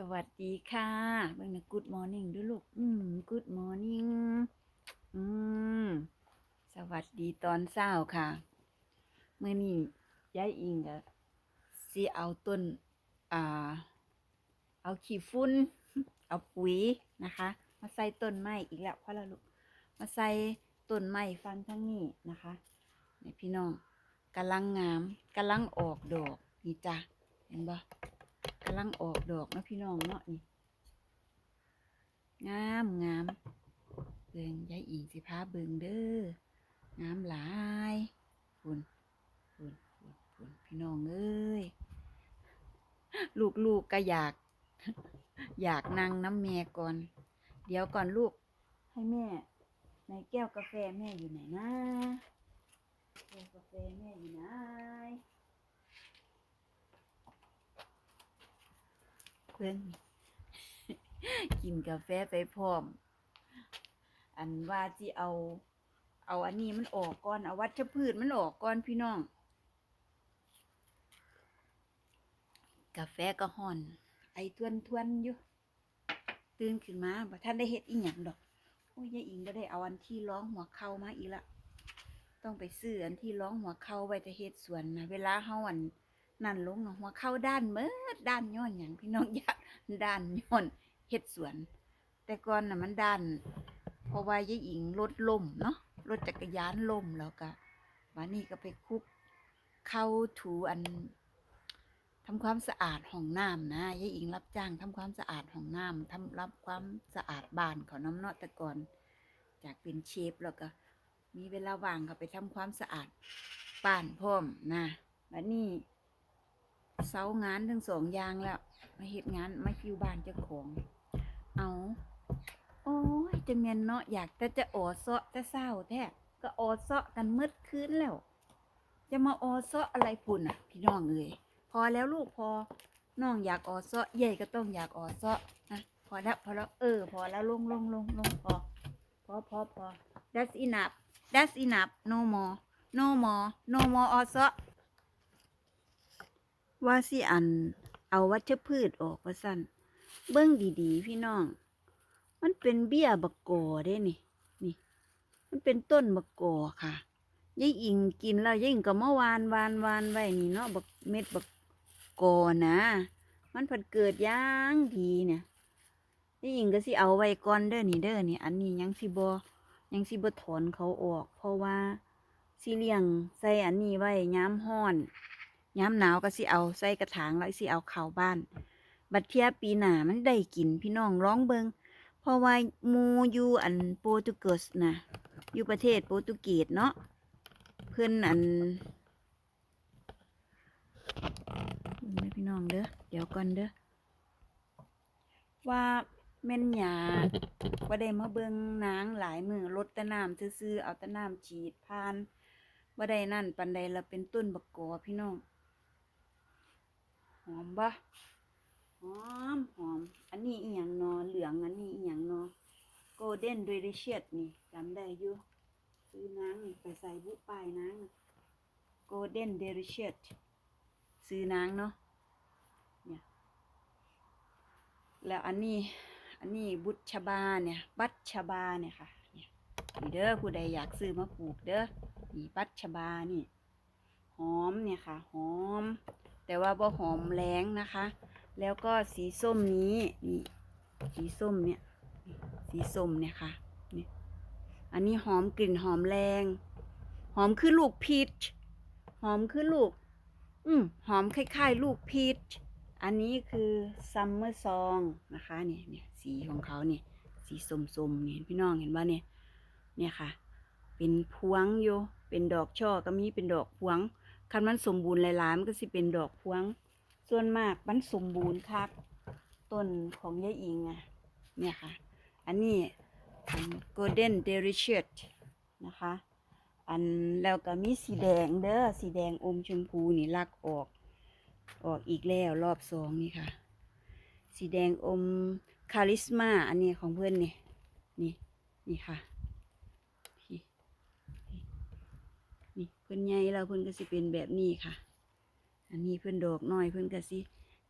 สวัสดีค่ะเบิ่งนะ Good morning ด้วยลูก อืม Good morning อืม สวัสดีตอนเช้าค่ะเมื่อนี้ยายอิงก็สิเอาต้น อ่า เอาขี้ฝุ่นเอาปุ๋ยนะคะ มาใส่ต้นไม้อีกแล้วพ่อละลูก มาใส่ต้นไม้ฟังทั้งนี้นะคะนี่พี่น้องกำลังงามกำลังออกดอกนี่จ้ะเห็นบ่ กำลังออกดอกนะพี่น้องเนาะนี่ งามงามเบิงยายอิงสิพาเบิงเด้องามหลายฝุ่นฝุ่นฝุ่นฝุ่นพี่น้องเอ้ยลูกลูกก็อยาก อยากนั่งน้ำแม่ก่อน เดี๋ยวก่อนลูก ให้แม่ ในแก้วกาแฟแม่อยู่ไหนนะแก้วกาแฟแม่อยู่ไหน เพื่อนกินกาแฟไปพร้อม อันว่าที่เอา เอาอันนี้มันออกก่อน เอาวัชพืชมันออกก่อนพี่น้อง กาแฟก็ห่อน ไอทวนทวนอยู่ ตื่นขึ้นมาบ่ท่านได้เฮ็ดอีหยังดอก โอ้ยยายอิงก็ได้เอาอันที่ร้องหัวเข่ามาอีกละ ต้องไปซื้ออันที่ร้องหัวเข่าไว้แต่เฮ็ดสวนนะเวลาเฮาอัน นั่นลงน่ะหัวเข่าด้านเมิดด้านย้อนหยังพี่น้องอยากด้านย้อนเฮ็ดสวน แต่ก่อนน่ะมันด้าน เพราะว่ายายอิงรถล่มเนาะรถจักรยานล่มแล้วก็บัดนี้ก็ไปคุกเข้าถูอันทำความสะอาดห้องน้ำนะยายอิงรับจ้างทำความสะอาดห้องน้ำทำรับความสะอาดบ้านเขาน้ำเนาะแต่ก่อนจากเป็นเชฟแล้วก็มีเวลาว่างก็ไปทำความสะอาดบ้านพร้อมนะบัดนี้ เสางานทั้งสองอย่างแล้ว มาเฮ็ดงานมาคิวบ้านเจ้าของ เอาโอ้ยจะเมียนเนาะอยากแต่จะออเซาะแต่เศร้าแท้ก็ออเซาะกันมืดคืนแล้ว จะมาออเซาะอะไรปุ่นอะ พี่น้องเอ้ยพอแล้วลูกพอน้องอยากออเซาะใหญ่ก็ต้องอยากออเซาะนะพอแล้วพอแล้วเออ พอแล้วลงลงลงลงพอพอพอพอ that's enough that's enough no more no more no more ออเซาะ ว่าสิอัน เอาวัชพืชออกว่าสั่นเบิ้งดีๆ พี่น้อง มันเป็นเบี้ยบักกอเด้นี่นี่ มันเป็นต้นบักกอค่ะยายอิงกินแล้วยายอิงก็มาวานวานวานไว้นี่เนาะบักเม็ดบักกอนะ มันผัดเกิดย่างดีเนี่ยยายอิงก็สิเอาไว้ก่อนเด้อนี่เด้อนี่อันนี้ยังสิบอยังสิบถอนเขาออก เพราะว่าสิเลี้ยงใส่อันนี้ไว้ย้ำห้อน ย้ำหนาวก็สิเอาใส่กระถางแล้วสิเอาเข้าบ้าน บัดเทียปีหนามันได้กินพี่น้องร้องเบิงเพราะว่ามูอยู่อันโปรตุเกสนะอยู่ประเทศโปรตุเกสเนาะเพื่อนอันเบิ่พี่น้องเด้อเดี๋ยวก่อนเด้อว่าแม่นหยาว่าได้มาเบิงนางหลายมือลดตะน้ำซื่อๆเอาตะน้ำฉีดพานว่าได้นั่นปันใดละเป็นต้นบักกอพี่น้อง หอมบ่หอมหอม อันนี้อีหยังนอเหลืองอันนี้อีหยังนอ Golden Delicious นี่จำได้อยู่ซื้อนางนี่ไปใส่บุปลายนางน่ะ Golden Delicious ซื้อนางเนาะเนี่ยแล้วอันนี้อันนี้บุชบาเนี่ย บัตชบาเนี่ยค่ะเนี่ยนี่เด้อผู้ใดอยากซื้อมาปลูกเด้อนี่บัตชบานี่หอมเนี่ยค่ะ หอม แต่ว่าบ่หอมแรงนะคะ แล้วก็สีส้มนี้นี่สีส้มเนี่ยสีส้มเนี่ยค่ะนี่อันนี้หอมกลิ่นหอมแรง หอมคือลูกพีชหอมคือลูก อืมหอมคล้ายๆ ลูกพีชอันนี้คือซัมเมอร์ซองนะคะเนี่ยเนี่ยสีของเขาเนี่ยสีส้มๆเนี่ยพี่น้องเห็นว่าเนี่ยเนี่ยค่ะ เป็นพวงอยู่เป็นดอกช่อก็มีเป็นดอกพวง คันมันสมบูรณ์หลายๆมันก็สิเป็นดอกพวง ส่วนมากมันสมบูรณ์คักต้นของยายอิงอะเนี่ยค่ะ อันนี้ golden delicious นะคะ อันแล้วก็มีสีแดงเด้อสีแดงอมชมพูนี่ลักออก ออกอีกแล้วรอบสองนี่ค่ะ สีแดงอมคาริสมาอันนี้ของเพื่อนนี่นี่นี่ค่ะนี่นี่ นี่เพื่อนใหญ่แล้วเพื่อนก็สิเป็นแบบนี้ค่ะ อันนี้เพื่อนดอกน้อยเพื่อนก็สิ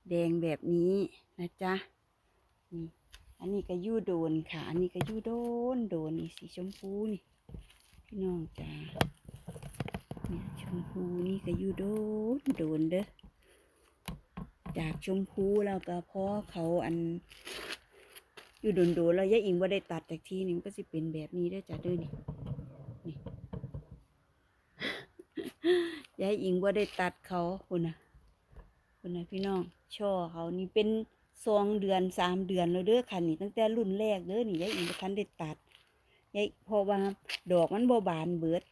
แดงแบบนี้นะจ๊ะนี่อันนี้ก็ยู่โดนค่ะ อันนี้ก็ยู่โดนโดนนี่สีชมพูนี่พี่น้องจ้าเนี่ยชมพูนี่ก็ยู่โดนโดนเด้อจากชมพูแล้วก็พอเขาอัน อยู่โดนโดนๆแล้วยายอิงว่าได้ตัดจากทีนี่ก็สิเป็นแบบนี้ได้จ้ะเด้อนี่นี่ ยายอิงว่าได้ตัดเขาคุณนะคุณนะพี่น้อง ช่อเขานี่เป็นสองเดือนสามเดือนแล้วเด้อค่ะนี่ตั้งแต่รุ่นแรกเด้อนี่ยายอิงทันได้ตัดยายพราะว่าดอกมันบ่บานเบิด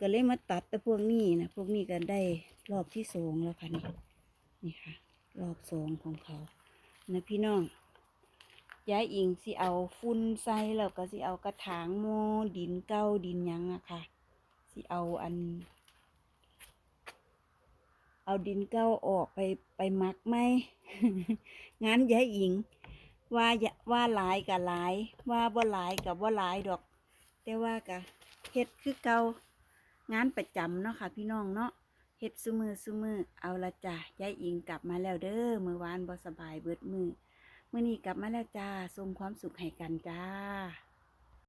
ก็เลยมาตัดแต่พวกนี้นะพวกนี้ก็ได้รอบที่สองแล้วค่ะนี่นี่ค่ะ รอบสองของเขา นะพี่น้องยายอิงสิเอาฟุ้นใส่แล้วก็สิเอากระถางโมดินเก้าดินยังอะค่ะสิเอาอัน เอาดินเก้าออกไปไปมักไหมงานยายอิง ว่าว่าหลายกับหลาย ว่าบ่หลายกับบ่หลายดอก แต่ว่ากะเฮ็ดคือเก่างานประจำเนาะค่ะ พี่น้องเนาะเฮ็ดซุมือซุมือเอาละจ้ะยายอิงกลับมาแล้วเด้อเมื่อวานบ่สบายเบิดมือมื้อนี้กลับมาแล้วจ้าส่งความสุขให้กันจ้า